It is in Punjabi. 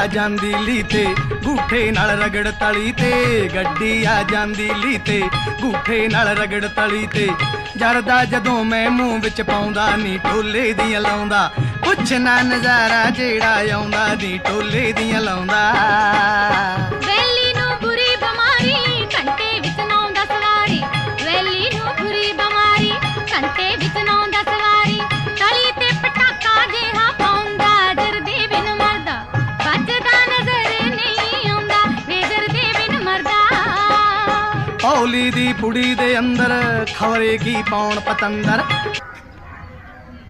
ਆ ਜਾਂਦੀ ਲੀ ਗੂਠੇ ਨਾਲ ਰਗੜ ਤਲੀ ਤੇ। ਗੱਡੀ ਆ ਜਾਂਦੀ ਲੀ ਤੇ ਗੂਠੇ ਨਾਲ ਰਗੜ ਤਲੀ ਤੇ। ਜਰਦਾ ਜਦੋਂ ਮੈਂ ਮੂੰਹ ਵਿੱਚ ਪਾਉਂਦਾ, ਨੀ ਢੋਲੇ ਦੀਆਂ ਲਾਉਂਦਾ। ਪੁੱਛ ਨਾ ਨਜ਼ਾਰਾ ਜਿਹੜਾ ਆਉਂਦਾ, ਨੀ ਢੋਲੇ ਦੀਆਂ ਲਾਉਂਦਾ। ਹੌਲੀ ਦੀ ਪੁੜੀ ਦੇ ਅੰਦਰ ਖਵਰੇ ਕੀ ਪਾਉਣ ਪਤੰਦਰ?